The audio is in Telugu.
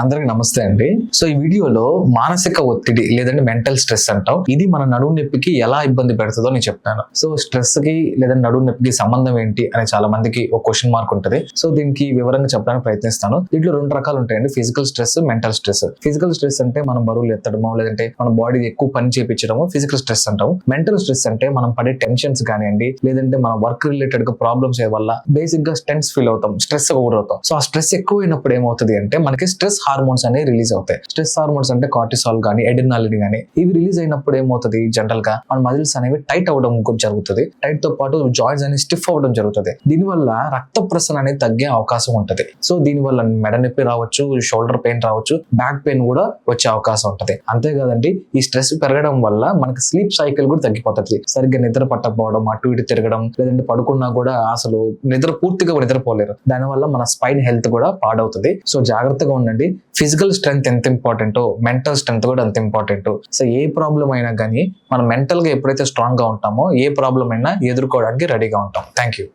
అందరికి నమస్తే అండి. సో ఈ వీడియోలో మానసిక ఒత్తిడి లేదంటే మెంటల్ స్ట్రెస్ అంటాం. ఇది మన నడుము నొప్పికి ఎలా ఇబ్బంది పెడుతుందో నేను చెప్తాను. సో స్ట్రెస్కి లేదంటే నడుము నొప్పికి సంబంధం ఏంటి అని చాలా మందికి ఒక క్వశ్చన్ మార్క్ ఉంటుంది. సో దీనికి వివరంగా చెప్పడానికి ప్రయత్నిస్తాను. దీంట్లో రెండు రకాలు ఉంటాయండి. Physical stress mental stress physical stress అంటే మనం బరువులు ఎత్తడమో లేదంటే మన బాడీ ఎక్కువ పని చేయించడము ఫిజికల్ స్ట్రెస్ అంటాము మెంటల్ స్ట్రెస్ అంటే మనం పడే టెన్షన్స్ కానివ్వండి లేదంటే మన వర్క్ రిలేటెడ్గా ప్రాబ్లమ్స్ వల్ల బేసిక్గా స్టెన్స్ ఫీల్ అవుతాం. స్ట్రెస్ గురవుతాం సో ఆ స్ట్రెస్ ఎక్కువైనప్పుడు ఏమవుతుంది అంటే మనకి స్ట్రెస్ హార్మోన్స్ అనేవి రిలీజ్ అవుతాయి. స్ట్రెస్ హార్మోన్స్ అంటే కార్టిసాల్ కానీ ఎడినాలిన్ కానీ ఇవి రిలీజ్ అయినప్పుడు ఏమవుతుంది? జనరల్గా మన మజిల్స్ అనేవి టైట్ అవడం జరుగుతుంది. టైట్తో పాటు జాయింట్స్ అనేవి స్టిఫ్ అవ్వడం జరుగుతుంది. దీనివల్ల రక్త ప్రసరణ అనేది తగ్గే అవకాశం ఉంటుంది. సో దీనివల్ల మెడ నొప్పి రావచ్చు షోల్డర్ పెయిన్ రావచ్చు బ్యాక్ పెయిన్ కూడా వచ్చే అవకాశం ఉంటుంది. అంతేకాదండి ఈ స్ట్రెస్ పెరగడం వల్ల మనకి స్లీప్ సైకిల్ కూడా తగ్గిపోతుంది. సరిగ్గా నిద్ర పట్టకపోవడం అటు ఇటు తిరగడం లేదంటే పడుకున్నా కూడా అసలు నిద్ర పూర్తిగా నిద్రపోలేరు. దానివల్ల మన స్పైన్ హెల్త్ కూడా పాడవుతుంది. సో జాగ్రత్తగా ఉండండి. ఫిజికల్ స్ట్రెంగ్త్ ఎంత ఇంపార్టెంటో మెంటల్ స్ట్రెంగ్త్ కూడా అంత ఇంపార్టెంట్. సో ఏ ప్రాబ్లం అయినా కానీ మనం మెంటల్గా ఎప్పుడైతే స్ట్రాంగ్గా ఉంటామో ఏ ప్రాబ్లం అయినా ఎదుర్కోవడానికి రెడీగా ఉంటాం. Thank you